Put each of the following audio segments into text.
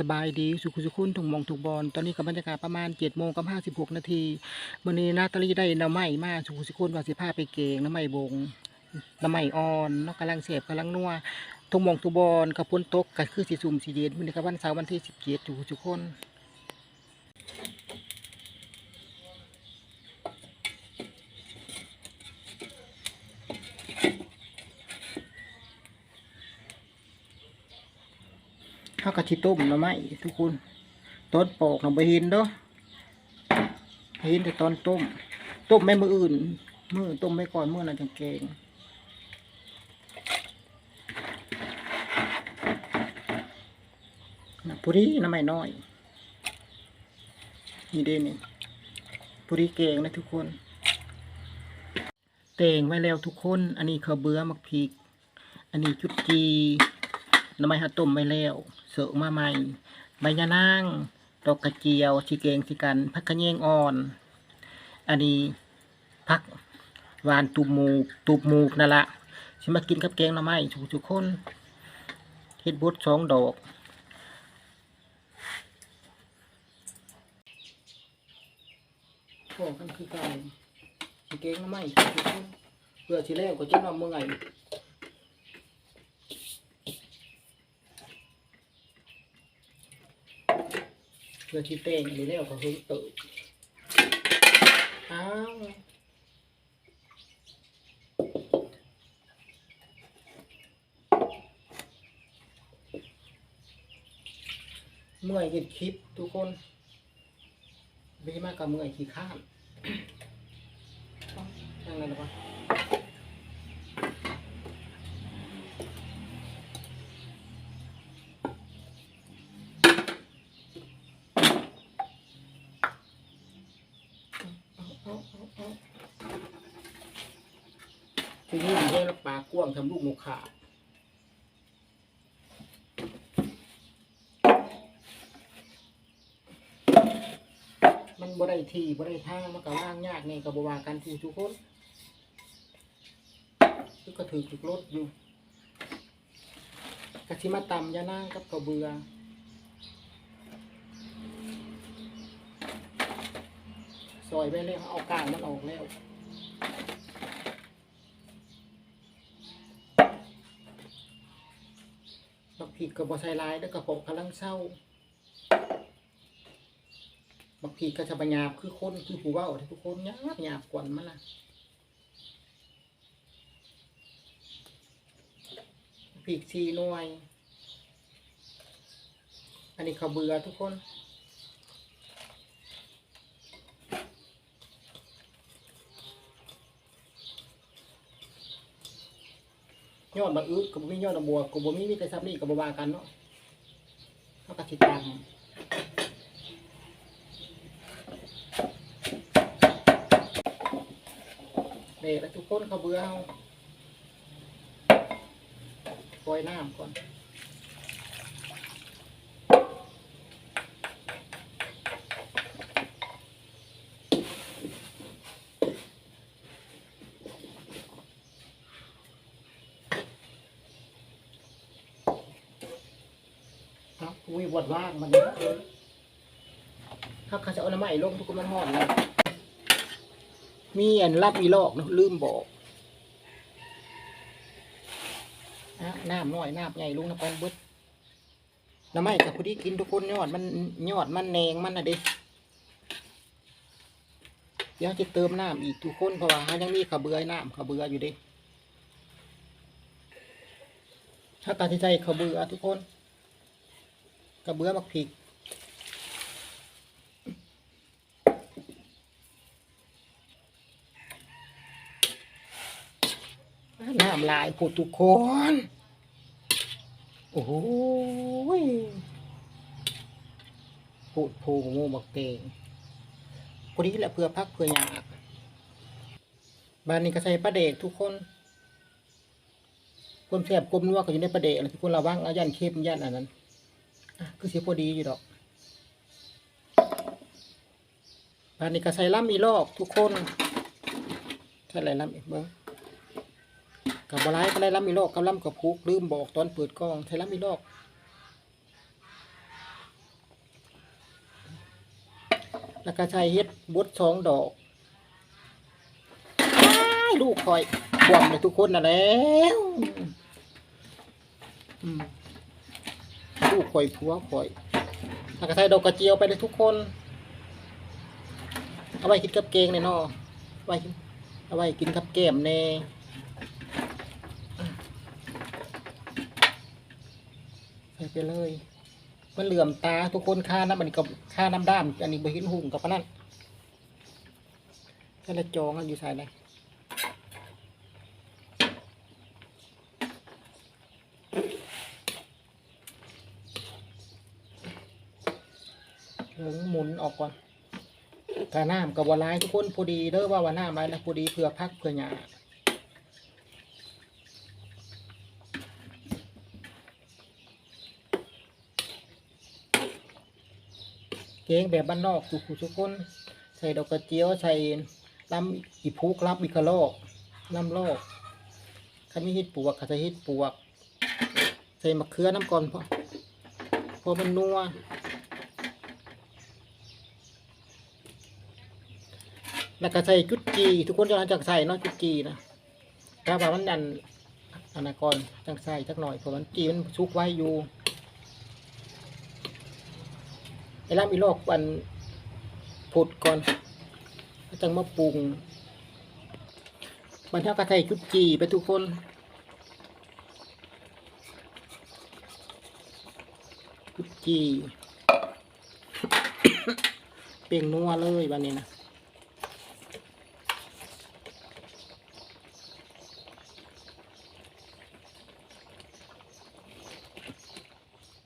สบายดีสุขุสุขุนถุงมองถุงบอลตอนนี้กับบรรยากาศประมาณเจ็ดโมงกับห้าสิบหกนาทีวันนี้นาตาลีได้น้ำไม้มาสุขุสุขุนว่าสิพาไปเกงน้ำไม้บงน้ำไม้อ่อนนาะกำลังเสียบกำลังนัวถุงมองถุงบอลกับพ้นตกก็คือสีสุ่มสีเย็นวันนี้กับวันเสาร์วันที่สิบเจ็ดสุขุสุขุน ข้ากะทิต้มน้ำไม้ทุกคนต้นปอกเราไปเห็นเด้อเห็นแต่ตอนต้ม ต้มไม่มืออื่น มือต้มไม่ก่อนมือน่ะจังเกงนะปุรีน้ำไม่น้อย นี่เด้นี่ปุรีเกงนะทุกคนแต่งไว้แล้วทุกคน อันนี้ข้าวเบื่อมักพริก อันนี้จุดจีน้ำไม้ฮัดต้มไว้แล้ว สิร์ฟมาใหม่ใบยะนางดอกกระเจียวชีเกงชีกันผักกระเยงอ่อน อันนี้พักวานตูบหมูกตูบหมูกนั่นละสิมากินกับแกงหน่อไม้ทุกทุกคนเฮ็ดบดสองดอกพอกันคือกันสิแกงหน่อไม้ทุกคนเพื่อสิแล้วก็จะนำเมื่อย เพื่อที่แต่งอันนี้แล้วก็เพิ่งเติบอ้าวเมื่อยเห็นคลิปทุกคนไม่มากกับเมื่อยขี้ข้ามยังไงนะวะทีนี้มันได้รับปลากว้าง ทำลูกนกขามันบ่ได้ทีบ่ได้ทางมันก็ว่างยากนี่ก็บ่ว่ากันทุกทุกคนก็ถือถูกรถอยู่กะสิมาตำยานางกับกระเบือซอยไปเลยเอากลางมันออกแล้ว กผิดกับบ่ใส่ลายแล้วกระปกำลังเศร้าบางทีก็จะปัญาบคือคนคือผู้เว่าทุกคนหยาบหยาบกวนมันล่ะปีกชีหน่วย อันนี้เขาเบื่อทุกคน ยอดบักอึกับมียอดดอกบัวกับบ่มีมีแต่ซับนี่กับบ่ว่ากันเนาะเขาก็ติดตามเด็กแล้วทุกคนเขาเบื่อเอาปล่อยน้ำก่อน ครับ อุ้ยบดว่างมันนะถ้าเขาจะเอาน้ำใหม่ลงทุกคนมันห่อนเลยมีอันรับอีลอกนะลืมบอกอะน้ำน้อยน้ำใหญ่ลุงน้ำกันเบิดน้ำไม่กับพอดีกินทุกคนยอดมันยอดมันแนงมันนะเด็เดี๋ยวจะเติมน้ำอีกทุกคนเพราะว่ายังมีขาเบือน้ำขาเบืออยู่เด็ถ้าตัดใจขาเบือทุกคน ขาเบื้อมักผิกน้ำลายผุดทุกคน โอ้โหยปูดพูงูบักเตงพอดีแหละเพื่อพักเพื่อหยาบบ้านนี้ก็ใส่ประเดกทุกคนความแสบกลมนัวก็อยู่ในประเดกทุกคนระวังอายันเข้มยันอันนั้น คือเสียพอดีอยู่ดอกบานนี้ก็ใส่ล่ำอีลอกทุกคนใส่ไรล่ำอีกเบิ้งกับบลายก็ได้ล่ำอีลอกกับล่ำกับพุกลืมบอกตอนเปิดกล้องใส่ล่ำอีลอกแล้วก็ใช้เฮ็ดบดสองดอกลูกคอยควมเลยทุกคนนะแล้ว อืม ลูกคอยผัวคอยแล้วก็ใช้ดอกกระเจียวไปเลยทุกคน เอาไว้กินกับเกงเนี่ยเนาะเอาไว้กินเอาไว้กินกับแก้มแน่ใส่ไปเลย มันเหลื่อมตาทุกคนค่าน้ำอันนี้กับค่าน้ำด้ามอันนี้บหินหุ่งกับพนันแค่ละจองอยู่ใส่เลยเดี๋ยวหมุนออกก่อน ถ้าน้ำกับวลายทุกคนพอดีเด้อว่าวาน้ำไรแล้วพอดีเพื่อพักเพื่อหยาเกงแบบบ้านนอกทุกทุกคนใส่ดอกกระเจียวใส่ลำอีพุกรับอีกระลอกลำลอกคันมีเห็ดปวกเขาจะเห็ดปวก ใส่มะเขือน้ำก่อนพอพอมันนัว แล้วก็ใส่จุดจีทุกคนจะหลังจากใส่เนาะจุดจีนะถ้าว่ามันดันอนนั้นก่อนจังใส่สักหน่อยเพราะมันจีมันชุกไว้อยู่ไอ้ล่ามีโรควันผุดก่อนจังมาปรุงมันเท่ากับใส่จุดจีไปทุกคนจุดจีเปล่งนัวเลยวันนี้นะ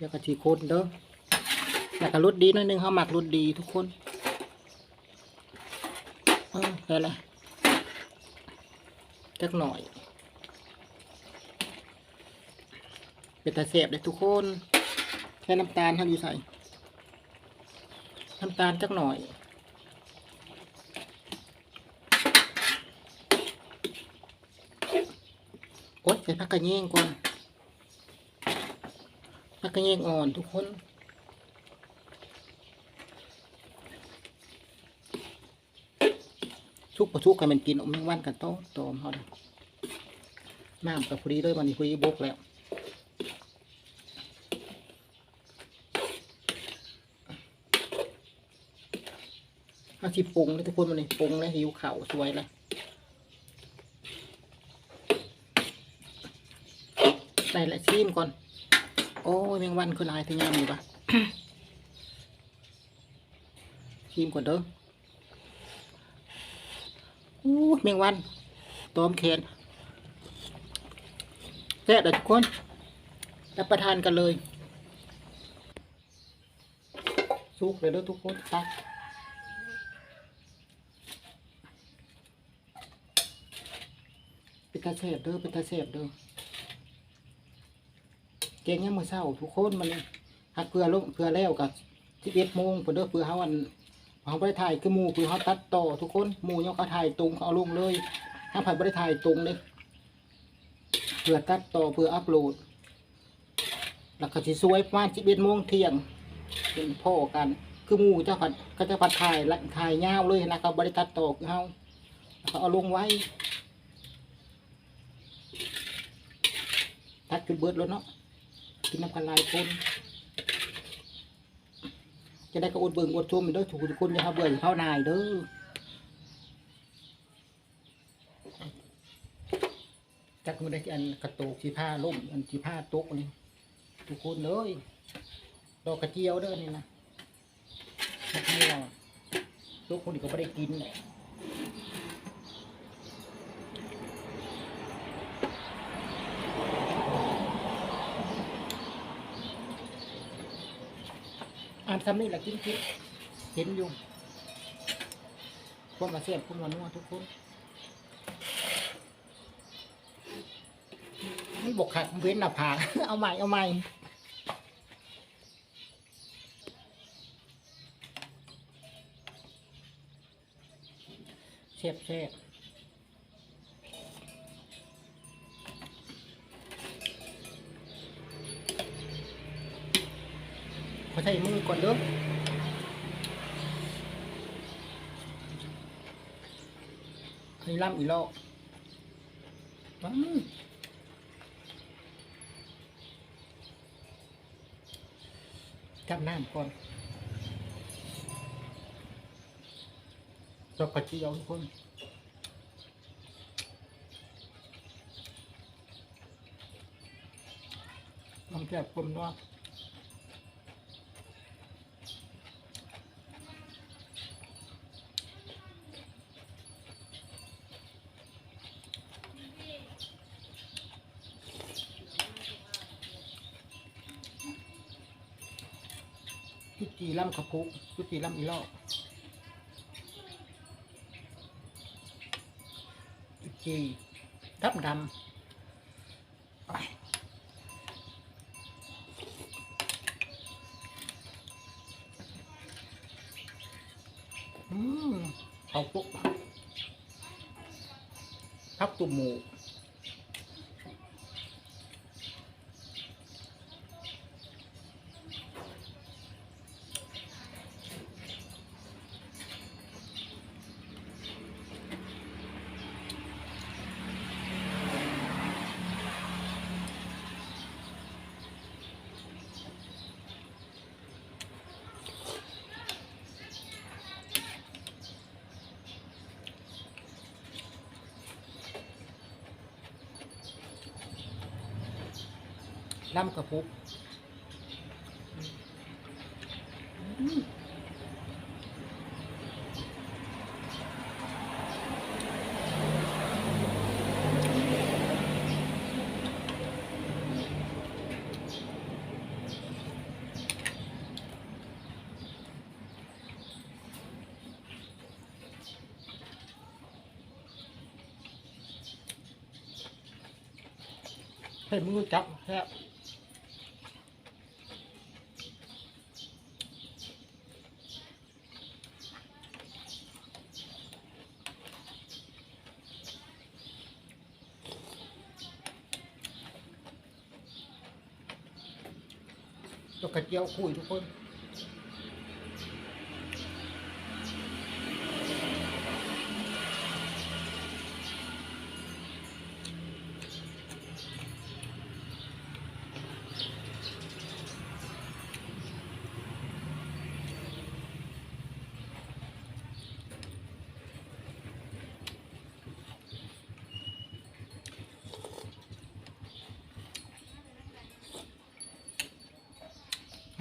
เดี๋ยวกะทิโคนเด้อแล้วก็รสดีหน่อยหนึงเขาหมักรสดีทุกคนเออได้ละจักหน่อย เป็นตาเสบเลยทุกคนแค่น้ำตาลเขาอยู่ใส่น้ำตาลจักหน่อยโอ๊ยใส่ผักกระเยงก่อน ผักกระเยงอ่อนทุกคนชุกประชุกกันเป็นกินอมแมงวันกันโตตอมเขาเลยน้ำกับพอดีเลยวันนี้พอดีบกแล้วเอาสิปรุงเลยทุกคนวันนี้ปรุงแล้วหิวเข่าสวยเลยใส่ละชิมก่อน โอ้ยแมงวันคือลายที่ยามอยู่ปะชิมก่อนเด้ออู้แมงวันตอมแขนแซ่บเลยทุกคนรับประทานกันเลยสุกเลยเด้อทุกคนตักเป็นตาเสบเด้อเป็นตาเสบเด้อ เก่งยังมือเศร้าทุกคนมันหักเพื่อลงเพื่อแล้วกับสิบเอ็ดโมงเพื่อเด้อเพื่อเขาวันเขาไปถ่ายคือหมูคือเขาตัดต่อทุกคนหมูเนี่ยเขาถ่ายตรงเขาเอาลงเลยถ้าผ่านไปถ่ายตรงเลยเพื่อตัดต่อเพื่ออัพโหลดแล้วก็สิสวยประมาณสิบเอ็ดโมงเที่ยงเป็นพ่อกัน คือหมูจ้าผัดก็จะผัดถ่ายละถ่ายยาวเลยนะเขาบริตัดต่อคือเขาเขาเอาลงไว้ตัดจุดเบิดแล้วเนาะ กินน้ำกันหลายคนจะได้ก็อดเบิ่งอดชมเด้อถูกทุกคนอย่าเขาเบื่ออย่าเขานายเด้อจักมันได้อันกระโตกสีผ้าล่มอันสีผ้าตกนี่ทุกคนเลยดอกกระเจียวเด้อนี่นะดอกนี้เราทุกคนก็ไม่ได้กินเลย อ่านซ้ำนี่แหละกินกินเห็นอยู่พวกมาเสียบพวกมานัวทุกคนมันบกขัดเว้นหน้าผากเอาใหม่เอาใหม่เสียบเสียบ có thể mua còn nước. Thầy làm bị lộ vâng. Trăm năm con cho cả chị ông con Vamos ver como nós. ลองแก้ผมด้วยจุดจีล่ำกระพุกจุดจีล่ำอีลอกจุดจีดำดำไปอืมเอาปุ๊บทับตุ่มหมู ล่ำกระพุกให้มือจับแค่บ ตัวกระเจี ยวคุยทุกคน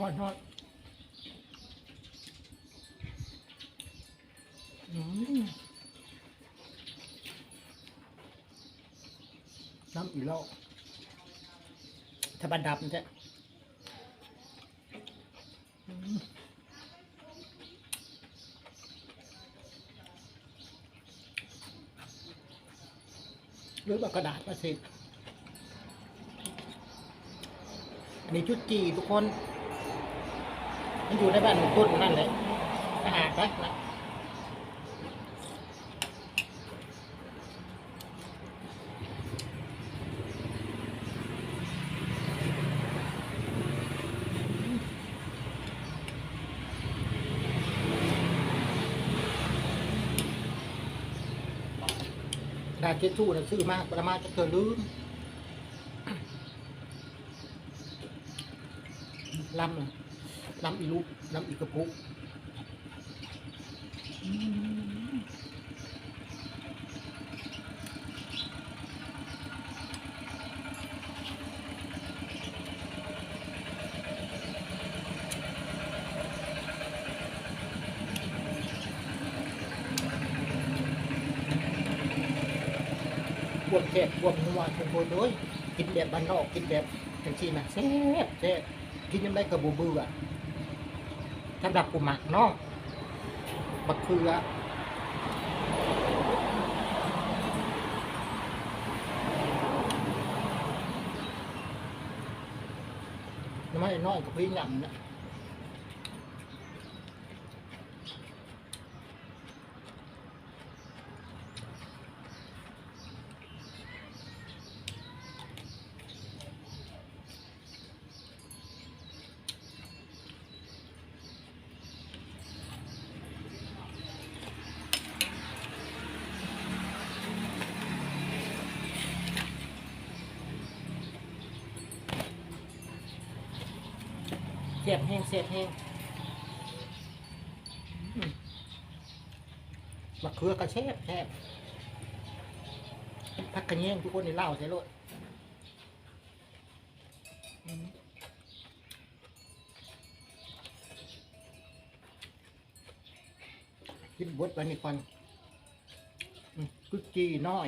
ฮอดฮอดอืมน้ำอีโลกถ้าบันดับมันจะหรือว่ากระดาษมาสิอันนี้ชุดจีทุกคน มันอยู่ในบ้านหมู่ต้นนั่นเลยสะอาดนะนะดาเจจูนะซื้อมากประมาณจะเกินลืมลำน่ะ น้ำอีลูกน้ำอีกระปุกบวมแซ่บบวมนัวทุกคนเลยกินแบบบ้านนอกกินแบบจังซี่นะแซ่บแซ่บกินยังได้กระบูบือ สำหรับกูหมักเนาะบักเคือไม่น้อยกับพี่หนังนะ บแห้งเสียบแห้งมะเขือกระเชบแชบพักกระเนียงทุกคนในเล่าใช่รถอืมกินบดไปนี่ก่อนกุกจีน้อย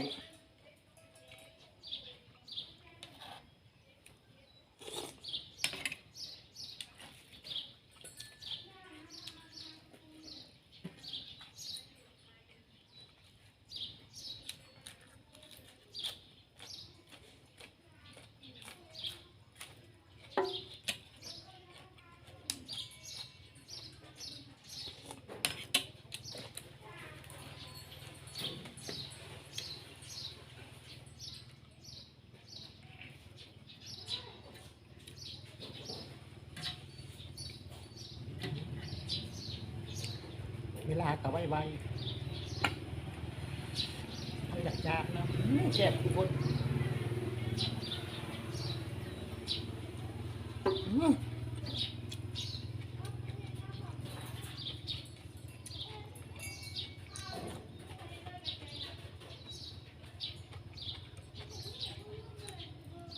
าก็ไวไวไม่อยากจามนะเจ็บทุกคนอืม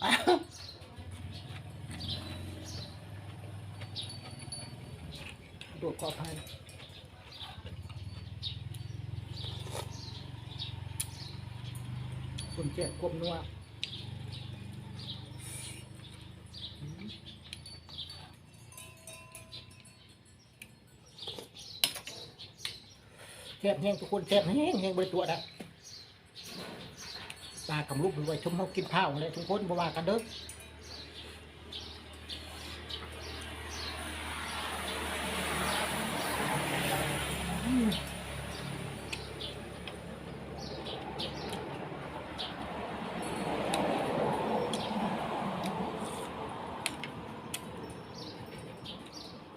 อ้าวขอภัย คุณเจ็บควบนัวแคบแห้งทุกคนแคบแห้งแห้งบริตัวนะปลากำลูกด้วยชมเขากินข้าวเลยทุกคนบ่ว่ากันเด้อม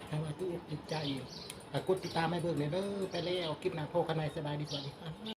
ทางว่าตู้ติด ใจอะกดติดตามให้เด้อไปแล้วคลิปหน้าโพกันในสบายดีสวัสดีครับ